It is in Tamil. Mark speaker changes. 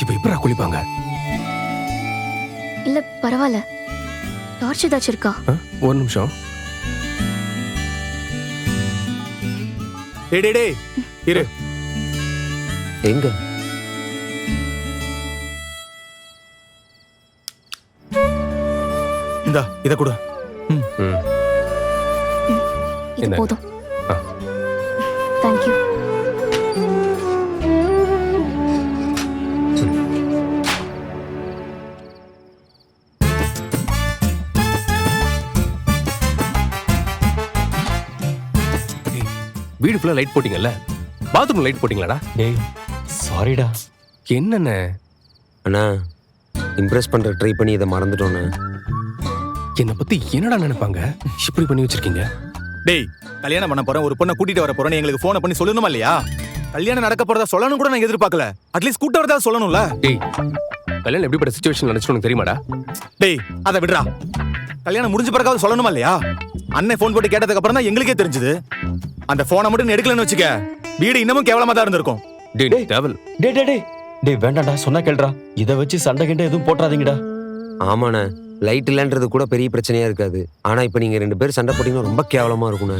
Speaker 1: இப்ப எப்படா குளிப்பாங்க?
Speaker 2: இல்ல பரவாயில்ல. டார்ச் ஏதாச்சும் இருக்கா?
Speaker 1: ஆ, ஒரு நிமிஷம்.
Speaker 3: டேய் டேய் டேய் இரு.
Speaker 4: எங்க?
Speaker 3: இந்தா இத கொடு.
Speaker 1: ம்.
Speaker 2: இது
Speaker 1: என்ன?
Speaker 2: போதும்.
Speaker 1: ஆ.
Speaker 2: தேங்க்யூ
Speaker 1: வீடு ஃபுல்லா லைட் போட்டீங்கல்ல? பாத்ரூம் லைட் போட்டீங்களாடா?
Speaker 5: டேய் சாரிடா
Speaker 1: என்னண்ணே
Speaker 4: அண்ணா இம்ப்ரெஸ் பண்ற ட்ரை பண்ணி இதை மறந்துட்டோண்ணே
Speaker 1: என்னை பத்தி என்னடா நினைப்பாங்க? இப்படி பண்ணி வச்சிருக்கீங்க?
Speaker 3: டேய் கல்யாணம் பண்ண போறேன் ஒரு பொண்ணை கூட்டிட்டு வர போறேன்னு எங்களுக்கு போனை பண்ணி சொல்லணுமா இல்லையா? கல்யாணம் நடக்க போறதா சொல்லணும் கூட நான் எதிர்பார்க்கல. அட்லீஸ்ட் கூட்ட வரதா சொல்லணும்ல.
Speaker 1: டேய் கல்யாணம் எப்படிப்பட்ட சுச்சுவேஷன் நினைச்சு உனக்கு தெரியுமாடா?
Speaker 3: டேய் அதை விடுறா. கல்யாணம் முடிஞ்ச பிறகாவது சொல்லணுமா இல்லையா? அண்ணன் ஃபோன் போட்டு கேட்டதுக்கு அப்புறம் தான் எங்களுக்கே தெரிஞ்சது. அந்த போனை மட்டும் எடுக்கலன்னு வச்சுக்க. வீடு இன்னமும் கேவலமா தான் இருந்திருக்கும்.
Speaker 1: டேய்
Speaker 5: டேய்.
Speaker 1: தேவல்
Speaker 5: டேய் டேய் டேய் டேய் வேண்டாம்டா சொன்னா கேளுடா. இதை வச்சு சண்டை கிண்ட எதுவும் போட்டுறாதீங்கடா.
Speaker 4: ஆமாண்ணே லைட் இல்லைன்றது கூட பெரிய பிரச்சனையா இருக்காது. ஆனா இப்ப நீங்க ரெண்டு பேரும் சண்டை போட்டீங்கன்னா ரொம்ப கேவலமா இருக்குண்ணே